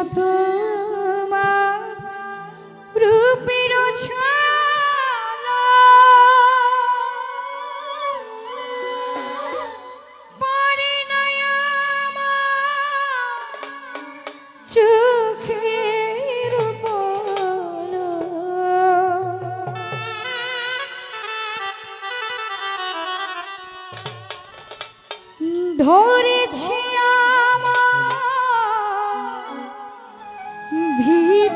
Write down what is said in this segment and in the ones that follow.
Santo.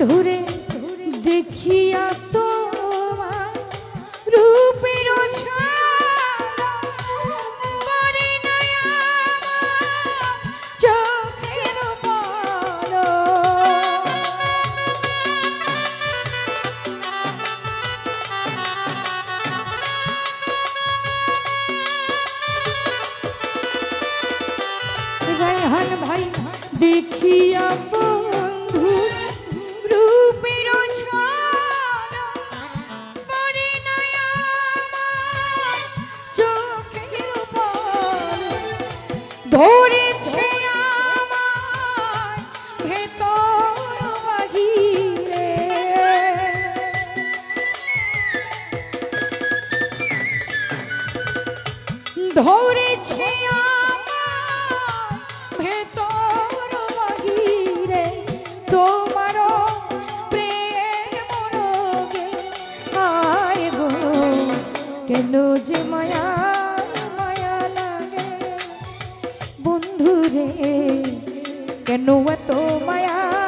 ধুরে ধরেছে ভেতর প্রেম আয় গো কেন যে মায়া মায়া লাগে? বন্ধুরে কেন তো মায়া?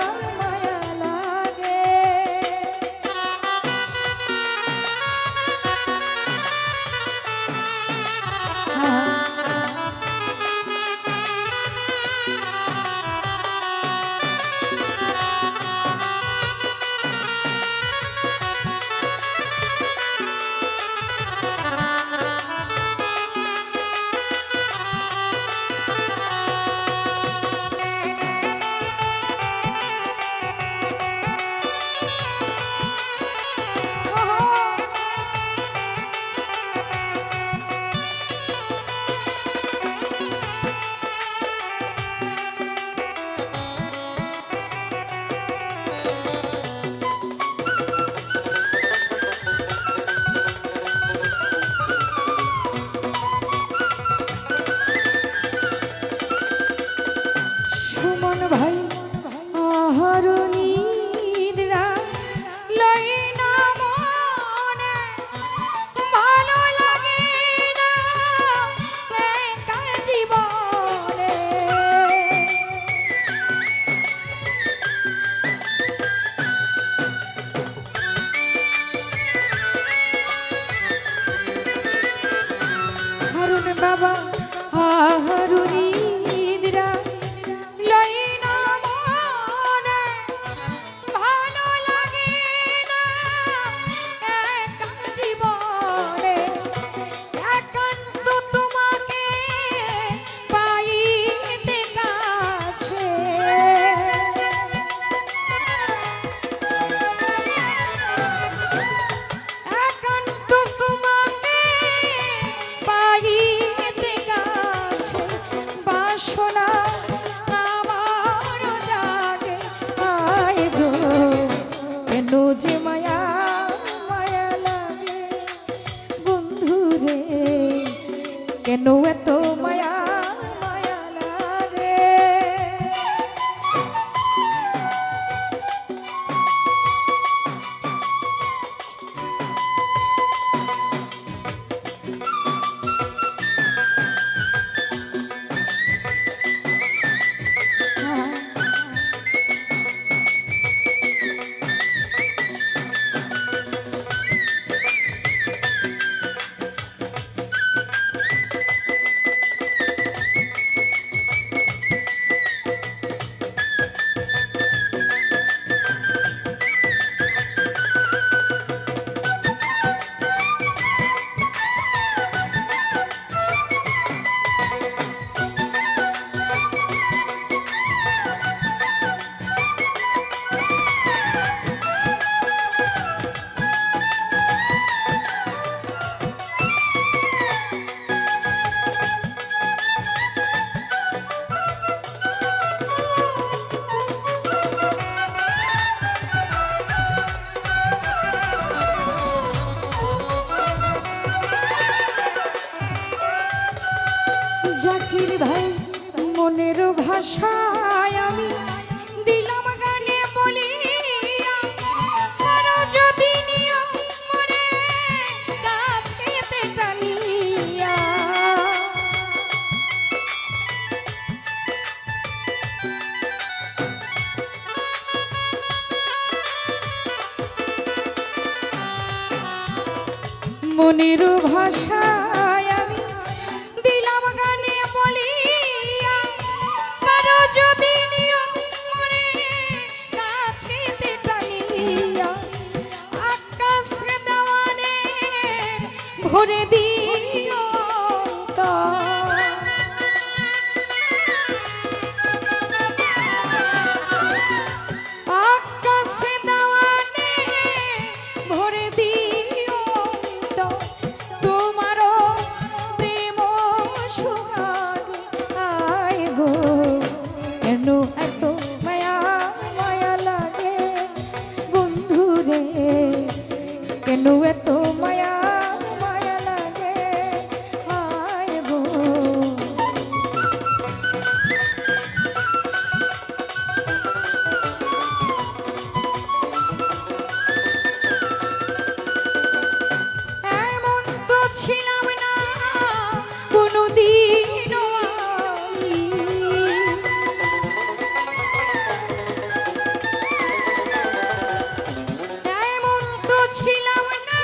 ছিলাম না,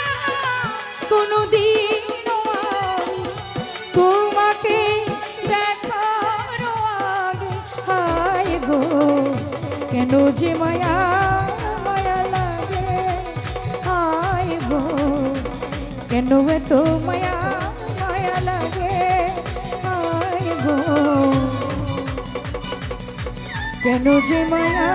কোনোদিন তোমাকে দেখার আগে, হায় গো, কেন যে মায়া মায়া লাগে? হায় গো, কেন এত মায়া মায়া লাগে? হায় গো, কেন যে মায়া